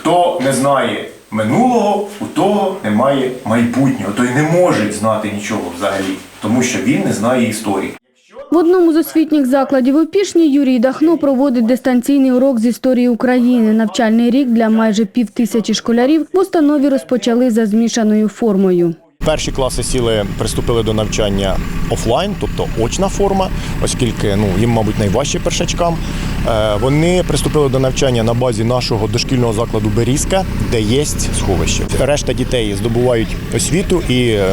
Хто не знає минулого, у того немає майбутнього. Той не може знати нічого взагалі, тому що він не знає історії. В одному з освітніх закладів у Пішні Юрій Дахно проводить дистанційний урок з історії України. Навчальний рік для майже пів тисячі школярів в установі розпочали за змішаною формою. Перші класи сіли, приступили до навчання офлайн, тобто очна форма, оскільки ну, їм, мабуть, найважче першачкам. Е, Вони приступили до навчання на базі нашого дошкільного закладу Берізка, де є сховище. Решта дітей здобувають освіту і е,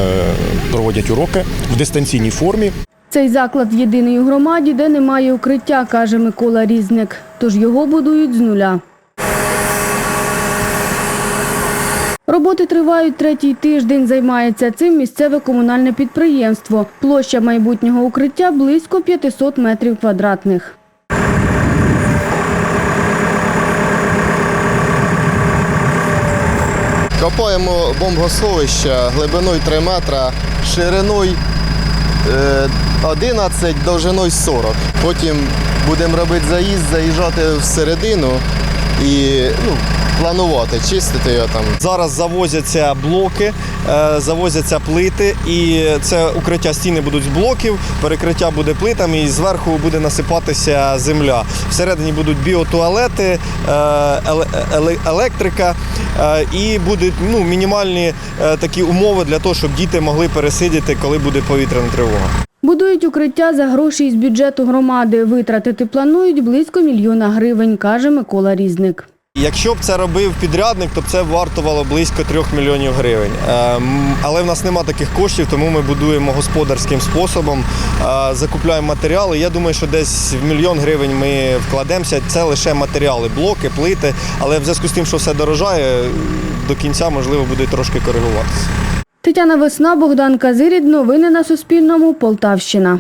проводять уроки в дистанційній формі. Цей заклад єдиний у громаді, де немає укриття, каже Микола Різник. Тож його будують з нуля. Роботи тривають третій тиждень. Займається цим місцеве комунальне підприємство. Площа майбутнього укриття близько 500 метрів квадратних. Копаємо бомбосховище глибиною 3 метра, шириною е, 11, довжиною 40. Потім будемо робити заїзд, заїжджати всередину і ну, планувати, чистити його там. Зараз завозяться блоки, е, завозяться плити, і це укриття стіни будуть з блоків, перекриття буде плитами, і зверху буде насипатися земля. Всередині будуть біотуалети, е, еле- еле- електрика, е, і будуть ну, мінімальні такі умови для того, щоб діти могли пересидіти, коли буде повітряна тривога. Будують укриття за гроші із бюджету громади. Витратити планують близько мільйона гривень, каже Микола Різник. Якщо б це робив підрядник, то б це вартувало близько 3 мільйонів гривень. Ем, Але в нас нема таких коштів, тому ми будуємо господарським способом, е, закупляємо матеріали. Я думаю, що десь в мільйон гривень ми вкладемося. Це лише матеріали, блоки, плити. Але в зв'язку з тим, що все дорожає, до кінця можливо буде трошки коригуватися. Тетяна Весна, Богдан Казирід. Новини на Суспільному. Полтавщина.